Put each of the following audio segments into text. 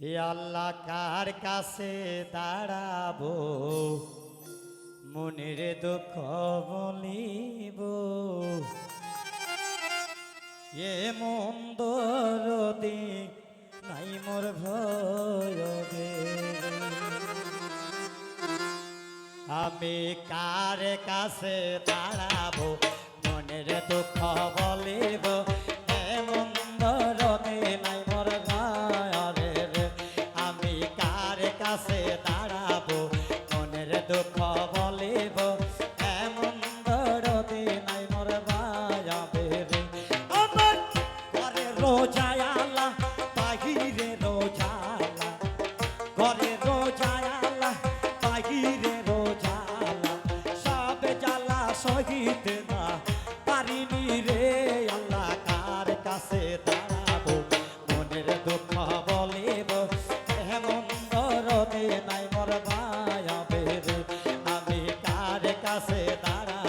হে আল্লাহ কার কাছে দাঁড়াবো? মনের দুঃখ বলিব। এ মন্দর নাই মোর ভয়। আমি কার কাছে দাঁড়াবো? মনের দুঃখ দুঃখ বলিব এমন দরদে নাই মোর বায়া বেবে আমার ঘরে রোজায়ালা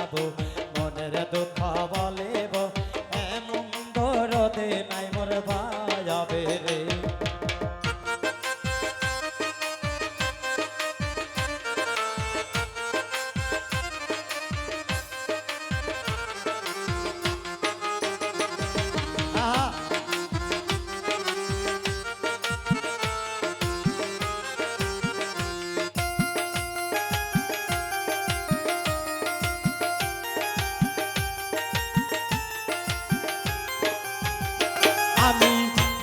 দাঁড়াবো আমি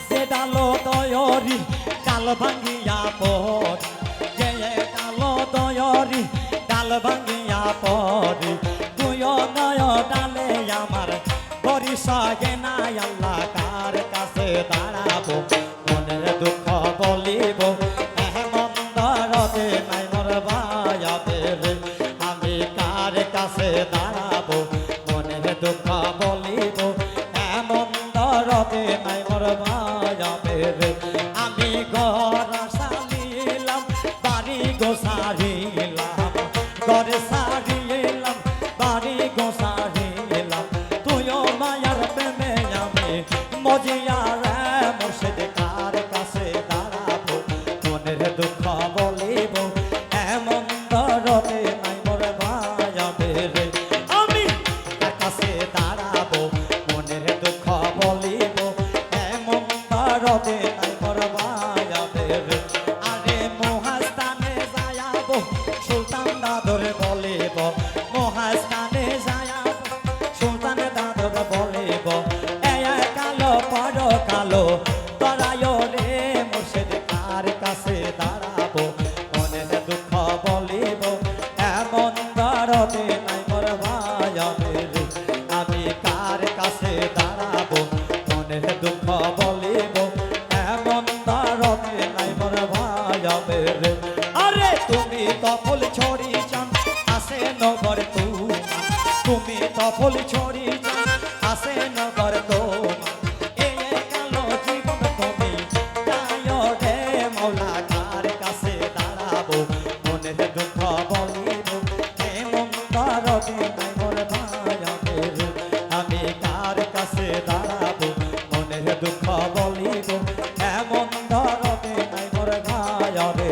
যে ডালো দয়রি ডাল ভাঙ্গিয়া পর যে ডালো দয়রি ডাল ভাঙ্গিয়া পরি তুই নয় ডালে আমার সগে নাই আল্লাহ কার কাছে দাঁড়াবো? মনের দুঃখ বলিব মন্দরতে নাই মোর ভায়াবে আমি কার কাছে দাঁড়াবো? ভায়াবে রে আমি ঘর সারিলাম, বাড়ি গো সারিলাম, ঘর সারিলাম, বাড়ি গো সারিলাম। তুইও মায়ার প্রেমে আমি মজিয়া রে মুর্শিদ কার কাছে দাঁড়াবো? মনের দুঃখ দুঃখ বলিব, এমন তারতে নাই মোর ভায়াবে আরে তুমি তফল ছড়ি চান, আসে নগর তুমি তফল ছড়ি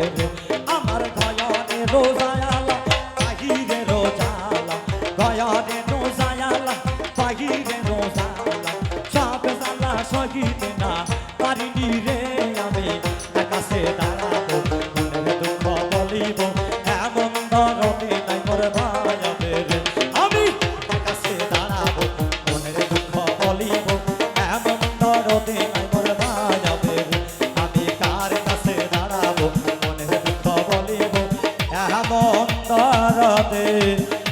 ভায়াবে আমার ভয়ানে রোজায়ালা বাহিরে রোজালা ভয়ানে রোজায়ালা বাহিরে রোজালা সব জালা সহিতে না পারিনি রে দাঁড়াবো মনের